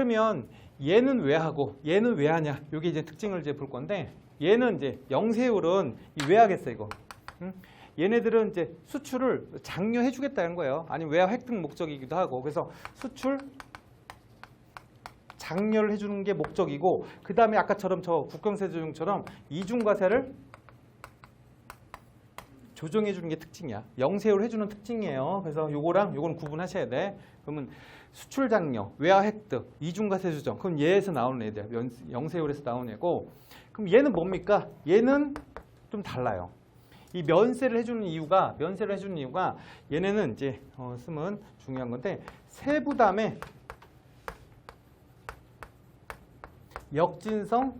그러면 얘는 왜 하고 얘는 왜 하냐? 이게 이제 특징을 이제 볼 건데 얘는 이제 영세율은 이왜 하겠어 이거. 응? 얘네들은 이제 수출을 장려해 주겠다는 거예요. 아니면 외화 획득 목적이기도 하고. 그래서 수출 장려를 해주는 게 목적이고 그 다음에 아까처럼 저 국경세 조정처럼 이중과세를 조정해 주는 게 특징이야. 영세율 해주는 특징이에요. 그래서 요거랑 요건 구분하셔야 돼. 그러면 수출 장려, 외화 획득, 이중과세 조정. 그럼 얘에서 나오는 애들, 연- 영세율에서 나오는 애고. 그럼 얘는 뭡니까? 얘는 좀 달라요. 이 면세를 해주는 이유가 면세를 해주는 이유가 얘네는 이제 어, 쓰면 중요한 건데 세부담의 역진성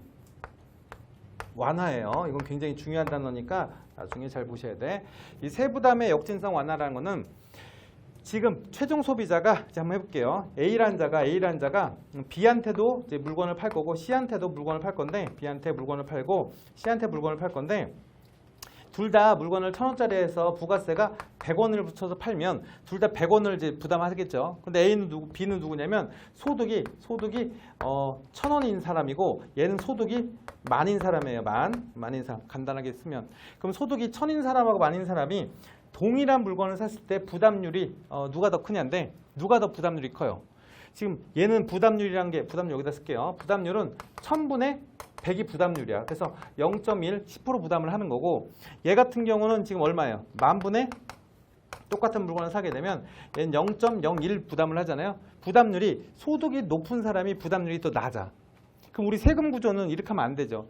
완화예요. 이건 굉장히 중요한 단어니까 나중에 잘 보셔야 돼. 이 세부담의 역진성 완화라는 거는 지금 최종 소비자가 이제 한번 해볼게요. A라는 자가 A라는 자가 B한테도 이제 물건을 팔 거고 C한테도 물건을 팔 건데 B한테 물건을 팔고 C한테 물건을 팔 건데 둘 다 물건을 천 원짜리에서 부가세가 100원을 붙여서 팔면 둘 다 100원을 이제 부담하겠죠. 근데 A는 누구, B는 누구냐면 소득이 소득이 어, 천 원인 사람이고 얘는 소득이 만인 사람이에요. 만 만인 사람 간단하게 쓰면 그럼 소득이 천인 사람하고 만인 사람이 동일한 물건을 샀을 때 부담률이 어, 누가 더 크냐인데 누가 더 부담률이 커요. 지금 얘는 부담률이란 게 부담률 여기다 쓸게요. 부담률은 1000분의 100이 부담률이야. 그래서 0.1, 10% 부담을 하는 거고 얘 같은 경우는 지금 얼마예요? 만분의 똑같은 물건을 사게 되면 얘는 0.01 부담을 하잖아요. 부담률이 소득이 높은 사람이 부담률이 더 낮아. 그럼 우리 세금 구조는 이렇게 하면 안 되죠.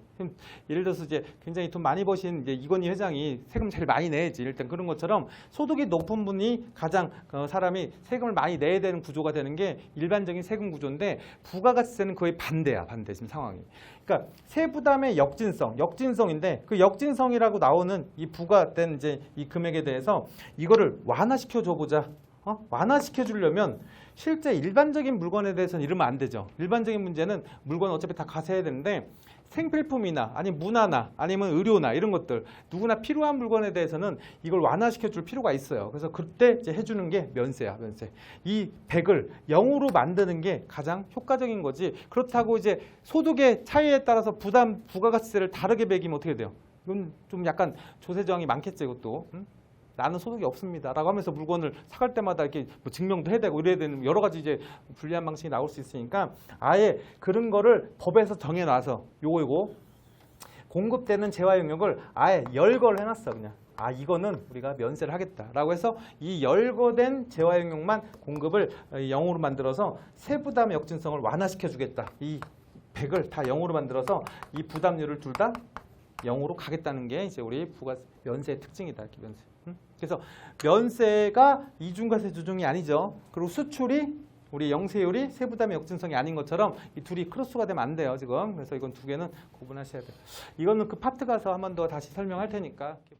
예를 들어서 이제 굉장히 돈 많이 버신 이제 이건희 회장이 세금 제일 많이 내야지. 일단 그런 것처럼 소득이 높은 분이 가장 어, 사람이 세금을 많이 내야 되는 구조가 되는 게 일반적인 세금 구조인데 부가가치세는 거의 반대야. 반대 지금 상황이. 그러니까 세부담의 역진성, 역진성인데 그 역진성이라고 나오는 이 부과된 이제 이 금액에 대해서 이거를 완화시켜 줘 보자. 어? 완화시켜 주려면 실제 일반적인 물건에 대해서는 이러면 안 되죠. 일반적인 문제는 물건 어차피 다 가세해야 되는데 생필품이나 아니면 문화나 아니면 의료나 이런 것들 누구나 필요한 물건에 대해서는 이걸 완화시켜 줄 필요가 있어요. 그래서 그때 이제 해주는 게 면세야, 면세. 이 100을 0으로 만드는 게 가장 효과적인 거지. 그렇다고 이제 소득의 차이에 따라서 부담, 부가가치세를 다르게 매기면 어떻게 돼요? 이건 좀 약간 조세 저항이 많겠죠, 이것도. 응? 나는 소득이 없습니다라고 하면서 물건을 사갈 때마다 이렇게 뭐 증명도 해야 되고 이래야 되는 여러 가지 이제 불리한 방식이 나올 수 있으니까 아예 그런 거를 법에서 정해놔서 요거 요거 공급되는 재화 영역을 아예 열거를 해놨어 그냥 아 이거는 우리가 면세를 하겠다라고 해서 이 열거된 재화 영역만 공급을 0으로 만들어서 세부담 역진성을 완화시켜 주겠다 이 100을 다 0으로 만들어서 이 부담률을 둘 다 0으로 가겠다는 게 이제 우리 부가 면세의 특징이다 이렇게 면세. 음? 그래서 면세가 이중과세 조정이 아니죠. 그리고 수출이 우리 영세율이 세부담의 역진성이 아닌 것처럼 이 둘이 크로스가 되면 안 돼요 지금. 그래서 이건 두 개는 구분하셔야 돼요. 이거는 그 파트 가서 한 번 더 다시 설명할 테니까.